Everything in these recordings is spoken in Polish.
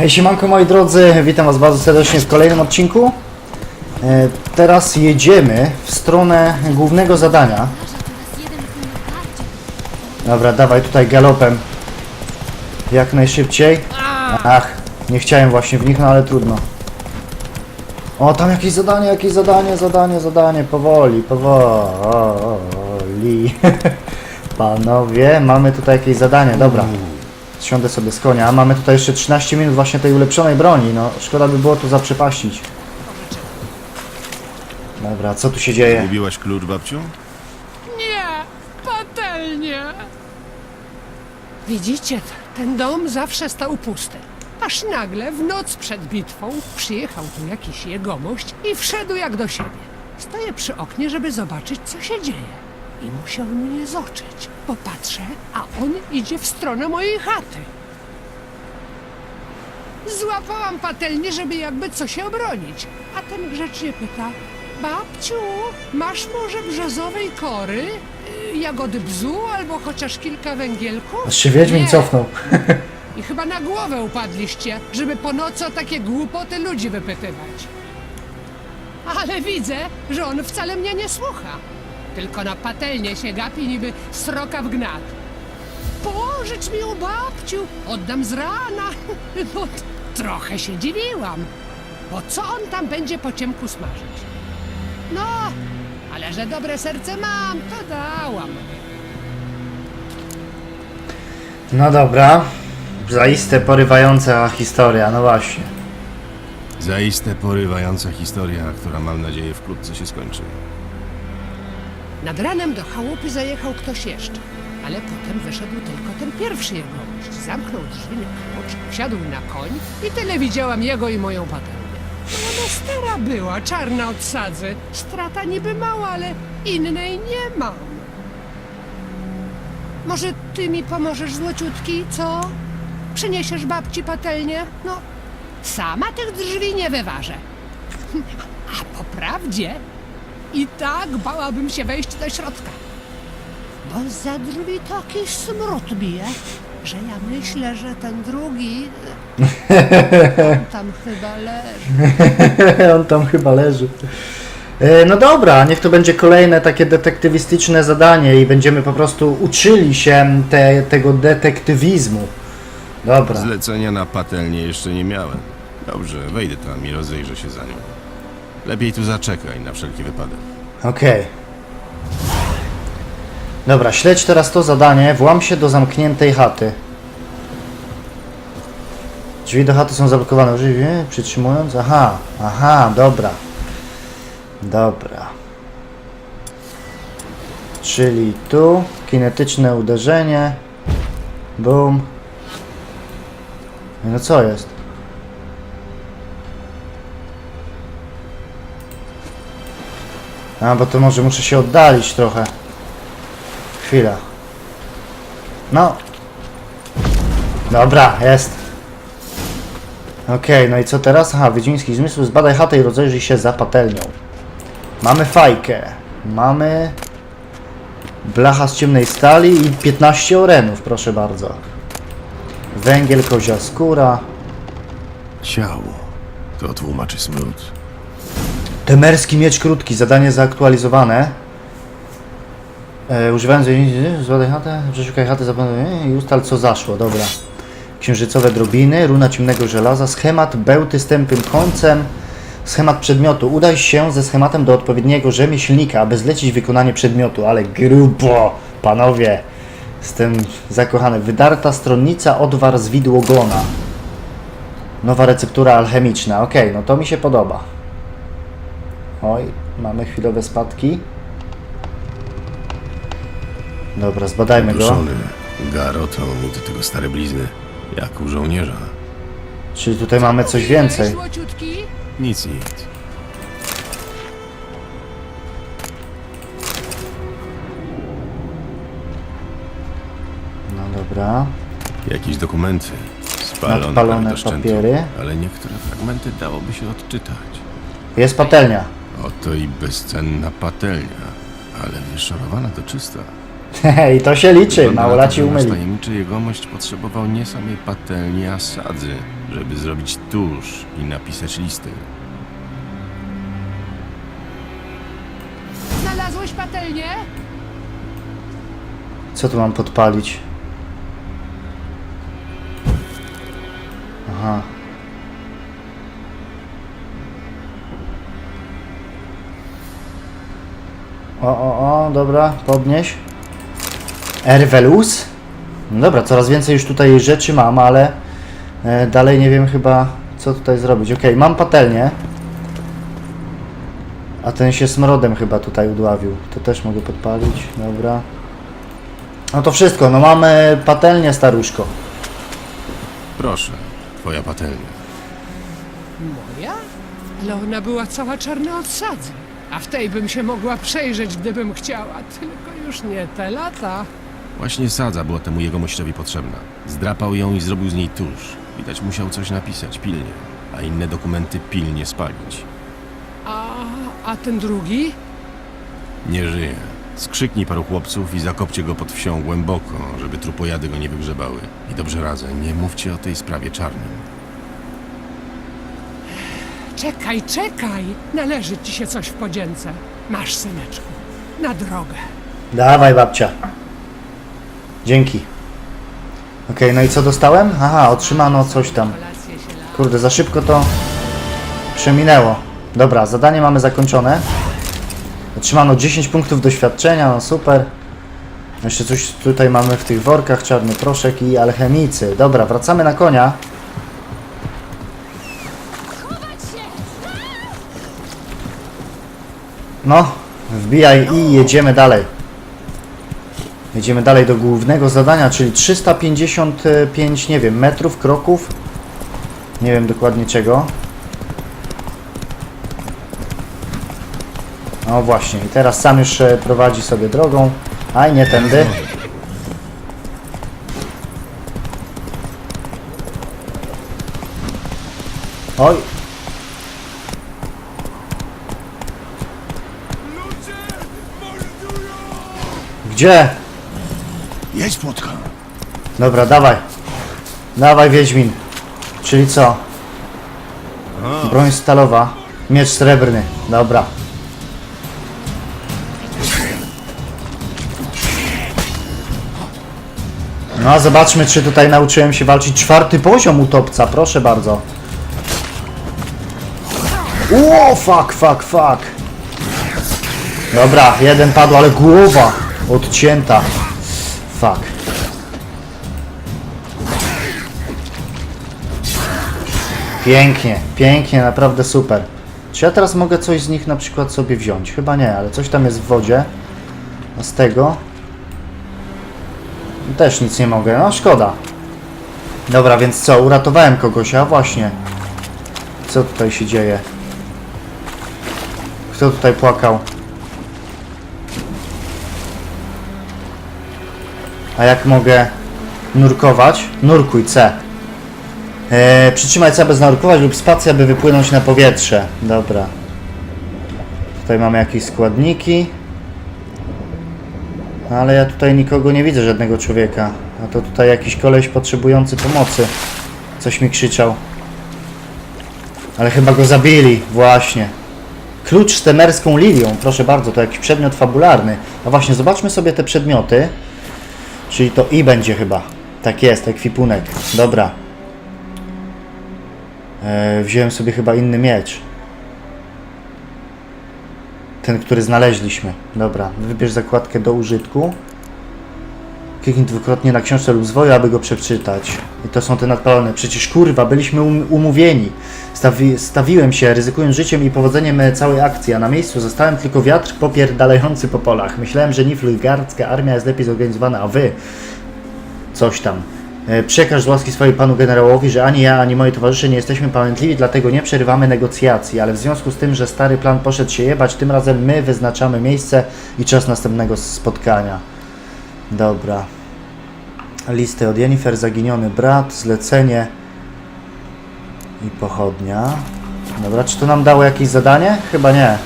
Hej siemanko moi drodzy, witam was bardzo serdecznie w kolejnym odcinku. E, Teraz jedziemy w stronę głównego zadania. Dobra, dawaj tutaj galopem. Jak najszybciej. Ach, nie chciałem właśnie w nich, no ale trudno. O, tam jakieś zadanie, jakieś zadanie, zadanie, zadanie. Powoli, powoli. Panowie, mamy tutaj jakieś zadanie, dobra. Siądę sobie z konia, a mamy tutaj jeszcze 13 minut właśnie tej ulepszonej broni, no szkoda by było tu zaprzepaścić. Dobra, co tu się dzieje? Zgubiłaś klucz, babciu? Nie, patelnie. Widzicie, ten dom zawsze stał pusty. Aż nagle w noc przed bitwą przyjechał tu jakiś jegomość i wszedł jak do siebie. Stoję przy oknie, żeby zobaczyć, co się dzieje. I musiał mnie zoczyć. Popatrzę, a on idzie w stronę mojej chaty. Złapałam patelnię, żeby jakby co się obronić. A ten grzecznie pyta, babciu, masz może brzozowej kory, y, jagody bzu albo chociaż kilka węgielków? Aż się Wiedźmin Nie. cofnął. I chyba na głowę upadliście, żeby po nocy o takie głupoty ludzi wypytywać. Ale widzę, że on wcale mnie nie słucha. Tylko na patelnię się gapi niby sroka w gnat. Pożycz mi u babciu, oddam z rana. No, trochę się dziwiłam. Bo co on tam będzie po ciemku smażyć? No, ale że dobre serce mam, to dałam. No dobra. Zaiste porywająca historia, no właśnie. Zaiste porywająca historia, która mam nadzieję wkrótce się skończy. Nad ranem do chałupy zajechał ktoś jeszcze, ale potem wyszedł tylko ten pierwszy jegomość. Zamknął drzwi na klucz, wsiadł na koń i tyle widziałam jego i moją patelnię. Ona stara była, czarna od sadzy. Strata niby mała, ale innej nie mam. Może ty mi pomożesz, złociutki, co? Przyniesiesz babci patelnię? No, sama tych drzwi nie wyważę. A po prawdzie, i tak bałabym się wejść do środka. Bo za drzwi taki smród bije, że ja myślę, że ten drugi... On tam chyba leży. On tam chyba leży. E, No dobra, niech to będzie kolejne takie detektywistyczne zadanie i będziemy po prostu uczyli się te, tego detektywizmu. Dobra. Zlecenia na patelnię jeszcze nie miałem. Dobrze, wejdę tam i rozejrzę się za nią. Lepiej tu zaczekaj na wszelki wypadek. Okej. Dobra, śledź teraz to zadanie. Włam się do zamkniętej chaty. Drzwi do chaty są zablokowane. Użyj, przytrzymując. Aha, aha, dobra. Dobra. Czyli tu kinetyczne uderzenie. Boom. No co jest? A, bo to może muszę się oddalić trochę. Chwila. No. Dobra, jest. Okej, no i co teraz? Aha, Wiedźmiński zmysł, zbadaj chatę i rozejrzyj się za patelnią. Mamy fajkę. Mamy... Blacha z ciemnej stali i 15 orenów, proszę bardzo. Węgiel, kozia skóra. Ciało. To tłumaczy smród. Temerski miecz krótki, zadanie zaaktualizowane. E, używając zładaj chatę, przeszukaj chatę, zapewne i ustal co zaszło, dobra. Księżycowe drobiny, runa ciemnego żelaza, schemat bełty z tępym końcem, schemat przedmiotu. Udaj się ze schematem do odpowiedniego rzemieślnika, aby zlecić wykonanie przedmiotu, ale grubo, panowie, jestem zakochany. Wydarta stronnica, odwar z widłogona. Nowa receptura alchemiczna, okej, no to mi się podoba. Oj, mamy chwilowe spadki. Dobra, zbadajmy go. Duszony. Garotą do tego stare blizny. Jak u żołnierza. Czyli tutaj mamy coś więcej. Złociutki? Nic, nic. No dobra. Jakieś dokumenty. Spalone, Nadpalone szczętu, papiery. Ale niektóre fragmenty dałoby się odczytać. Jest patelnia. Oto i bezcenna patelnia, ale wyszorowana to czysta. I to się liczy, Wygląda na małolaci to, że nasz umyli. tajemniczy jegomość potrzebował nie samej patelni, a sadzy, żeby zrobić tusz i napisać listy. Znalazłeś patelnię? Co tu mam podpalić? Aha. O, o, o, dobra, podnieś. Ervelus? No dobra, coraz więcej już tutaj rzeczy mam, ale e, dalej nie wiem chyba, co tutaj zrobić. Okej, mam patelnię. A ten się smrodem chyba tutaj udławił. To też mogę podpalić, dobra. No to wszystko, no mamy patelnię staruszko. Proszę, twoja patelnia. Moja? Ale ona była cała czarna od sadzy. A w tej bym się mogła przejrzeć, gdybym chciała. Tylko już nie te lata. Właśnie sadza była temu jegomościowi potrzebna. Zdrapał ją i zrobił z niej tusz. Widać musiał coś napisać pilnie, a inne dokumenty pilnie spalić. A, a ten drugi? Nie żyje. Skrzyknij paru chłopców i zakopcie go pod wsią głęboko, żeby trupojady go nie wygrzebały. I dobrze radzę, nie mówcie o tej sprawie czarnym. Czekaj, czekaj! Należy ci się coś w podzięce. Masz, syneczku. Na drogę. Dawaj babcia. Dzięki. Okej, no i co dostałem? Aha, otrzymano coś tam. Kurde, za szybko to przeminęło. Dobra, zadanie mamy zakończone. Otrzymano 10 punktów doświadczenia, no super. Jeszcze coś tutaj mamy w tych workach, czarny proszek i alchemicy. Dobra, wracamy na konia. No, wbijaj i jedziemy dalej. Jedziemy dalej do głównego zadania, czyli 355, nie wiem, metrów, kroków. Nie wiem dokładnie czego. No właśnie, i teraz sam już e, prowadzi sobie drogą. Aj, nie tędy. Oj, gdzie? Jedź, płotka! Dobra, dawaj. Dawaj, Wiedźmin. Czyli co? Broń stalowa. Miecz srebrny. Dobra. No a zobaczmy, czy tutaj nauczyłem się walczyć. Czwarty poziom utopca, proszę bardzo. Ło, fuck, fuck, fuck. Dobra, jeden padł, ale głowa odcięta. Fuck. Pięknie, pięknie, naprawdę super. Czy ja teraz mogę coś z nich na przykład sobie wziąć? Chyba nie, ale coś tam jest w wodzie. A z tego? Też nic nie mogę, no szkoda. Dobra, więc co, uratowałem kogoś, a właśnie. Co tutaj się dzieje? Kto tutaj płakał? A jak mogę nurkować? Nurkuj C. E, przytrzymaj C, aby znurkować lub spacja, aby wypłynąć na powietrze. Dobra. Tutaj mamy jakieś składniki. Ale ja tutaj nikogo nie widzę, żadnego człowieka. A to tutaj jakiś koleś potrzebujący pomocy. Coś mi krzyczał. Ale chyba go zabili, właśnie. Klucz z temerską lilią, proszę bardzo, to jakiś przedmiot fabularny. A właśnie, zobaczmy sobie te przedmioty. Czyli to i będzie chyba. Tak jest, ekwipunek. Dobra. E, wziąłem sobie chyba inny miecz. Ten, który znaleźliśmy. Dobra, wybierz zakładkę do użytku. Kliknij dwukrotnie na książce lub zwoju, aby go przeczytać. I to są te nadpalone. Przecież kurwa, byliśmy um umówieni. Stawi stawiłem się, ryzykując życiem i powodzeniem całej akcji, a na miejscu zostałem tylko wiatr popierdalający po polach. Myślałem, że Niflgardzka armia jest lepiej zorganizowana, a wy... Coś tam. E, Przekaż z łaski swojej panu generałowi, że ani ja, ani moi towarzysze nie jesteśmy pamiętliwi, dlatego nie przerywamy negocjacji, ale w związku z tym, że stary plan poszedł się jebać, tym razem my wyznaczamy miejsce i czas następnego spotkania. Dobra. Listy od Jennifer, zaginiony brat, zlecenie i pochodnia. Dobra, czy to nam dało jakieś zadanie? Chyba nie.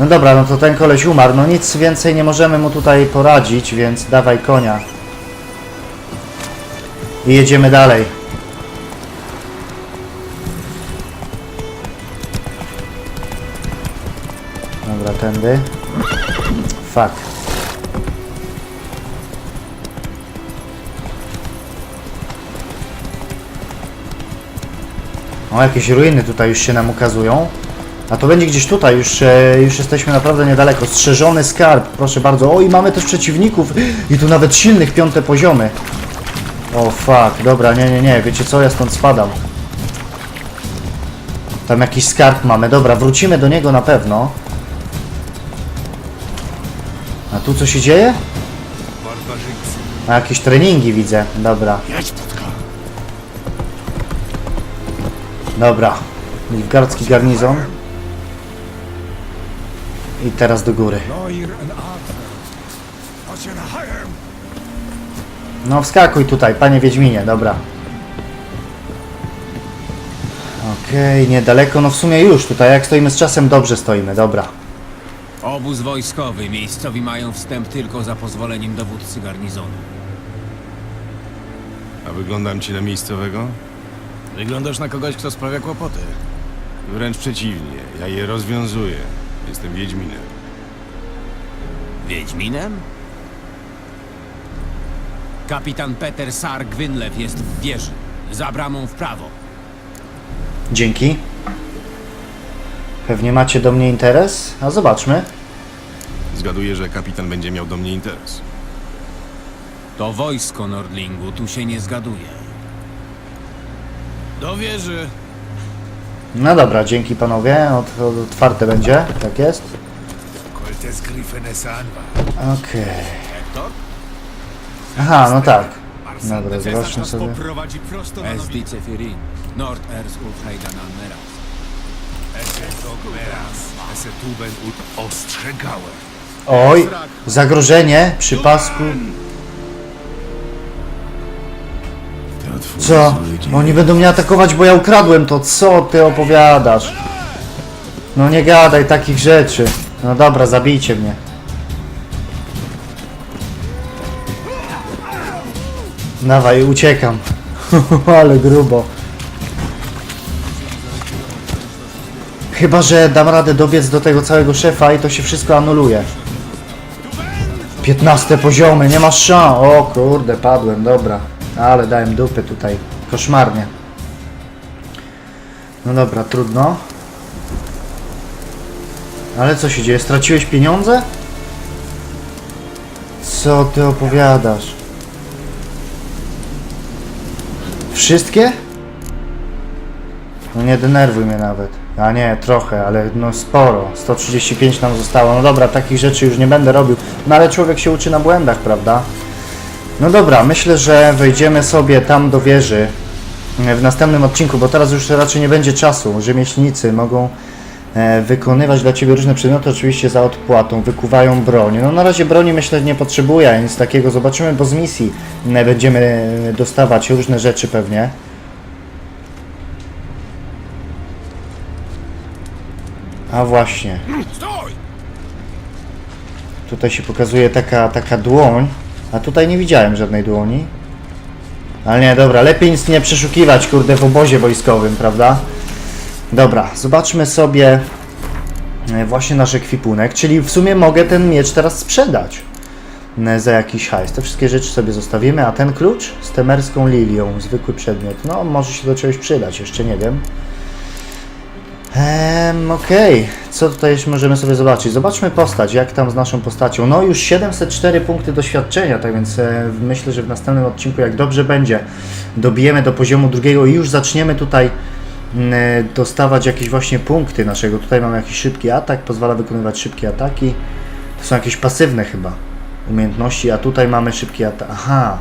No dobra, no to ten koleś umarł. No nic więcej nie możemy mu tutaj poradzić, więc dawaj konia. I jedziemy dalej. Dobra, tędy. Fuck. O, jakieś ruiny tutaj już się nam ukazują. A to będzie gdzieś tutaj, już, e, już jesteśmy naprawdę niedaleko. Strzeżony skarb, proszę bardzo. O, i mamy też przeciwników. I tu nawet silnych piąte poziomy. O, fuck, dobra, nie, nie, nie, wiecie co, ja stąd spadam. Tam jakiś skarb mamy, dobra, wrócimy do niego na pewno. A tu co się dzieje? A jakieś treningi widzę, dobra. Dobra, Nilfgaardzki garnizon. I teraz do góry. No wskakuj tutaj, panie Wiedźminie, dobra. Okej, niedaleko, no w sumie już tutaj, jak stoimy z czasem, dobrze stoimy, dobra. Obóz wojskowy. Miejscowi mają wstęp tylko za pozwoleniem dowódcy garnizonu. A wyglądam ci na miejscowego? Wyglądasz na kogoś, kto sprawia kłopoty. Wręcz przeciwnie, ja je rozwiązuję. Jestem Wiedźminem. Wiedźminem? Kapitan Peter Sar Gwynlew jest w wieży. Za bramą w prawo. Dzięki. Pewnie macie do mnie interes? A zobaczmy. Zgaduję, że kapitan będzie miał do mnie interes. To wojsko Nordlingu, tu się nie zgaduje. Do wieży! No dobra, dzięki panowie, Ot, ot, otwarte będzie, tak jest. Cortes Griffenes Anwa. Okej. Aha, no tak. Dobra, zobaczmy sobie. poprowadzi prosto na Es nowi. dice Firin. Nord ers ut heidan almeras. Ese dogmeras. Ese tuben ut ostrzegałem. Oj, zagrożenie przy pasku. Co? Oni będą mnie atakować, bo ja ukradłem to. Co ty opowiadasz? No nie gadaj takich rzeczy. No dobra, zabijcie mnie. Dawaj, uciekam. Ale grubo. Chyba, że dam radę dobiec do tego całego szefa i to się wszystko anuluje. 15 poziomy, nie masz szans. O kurde, padłem, dobra. Ale dałem dupy tutaj. Koszmarnie. No dobra, trudno. Ale co się dzieje? Straciłeś pieniądze? Co ty opowiadasz? Wszystkie? No nie denerwuj mnie nawet. A nie, trochę, ale no sporo. 135 nam zostało. No dobra, takich rzeczy już nie będę robił. No ale człowiek się uczy na błędach, prawda? No dobra, myślę, że wejdziemy sobie tam do wieży e, w następnym odcinku, bo teraz już raczej nie będzie czasu. Rzemieślnicy mogą e, wykonywać dla Ciebie różne przedmioty, oczywiście za odpłatą, wykuwają broń. No na razie broni myślę nie potrzebuję, nic takiego. Zobaczymy, bo z misji e, będziemy dostawać różne rzeczy pewnie. A właśnie. Tutaj się pokazuje taka, taka dłoń, a tutaj nie widziałem żadnej dłoni. Ale nie, dobra, lepiej nic nie przeszukiwać, kurde, w obozie wojskowym, prawda? Dobra, zobaczmy sobie e, właśnie nasz ekwipunek, czyli w sumie mogę ten miecz teraz sprzedać e, za jakiś hajs. Te wszystkie rzeczy sobie zostawimy, a ten klucz z temerską lilią, zwykły przedmiot, no może się do czegoś przydać, jeszcze nie wiem. Ehm, okej, co tutaj jeszcze możemy sobie zobaczyć? Zobaczmy postać, jak tam z naszą postacią. No już 704 punkty doświadczenia, tak więc e, myślę, że w następnym odcinku, jak dobrze będzie, dobijemy do poziomu drugiego i już zaczniemy tutaj mm, e, dostawać jakieś właśnie punkty naszego. Tutaj mamy jakiś szybki atak, pozwala wykonywać szybkie ataki. To są jakieś pasywne chyba umiejętności, a tutaj mamy szybki atak. Aha.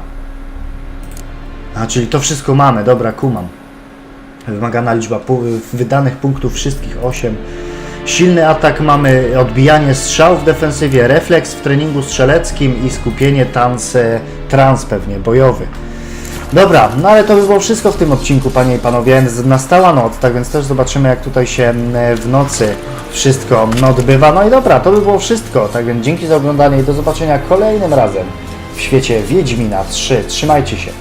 A, czyli to wszystko mamy, dobra, kumam. Wymagana liczba wydanych punktów wszystkich 8. Silny atak mamy odbijanie strzał w defensywie, refleks w treningu strzeleckim i skupienie tans, trans pewnie, bojowy. Dobra, no ale to by było wszystko w tym odcinku, panie i panowie. Nastała noc, tak więc też zobaczymy, jak tutaj się w nocy wszystko odbywa. No i dobra, to by było wszystko. Tak więc dzięki za oglądanie i do zobaczenia kolejnym razem w świecie Wiedźmina 3. Trzymajcie się.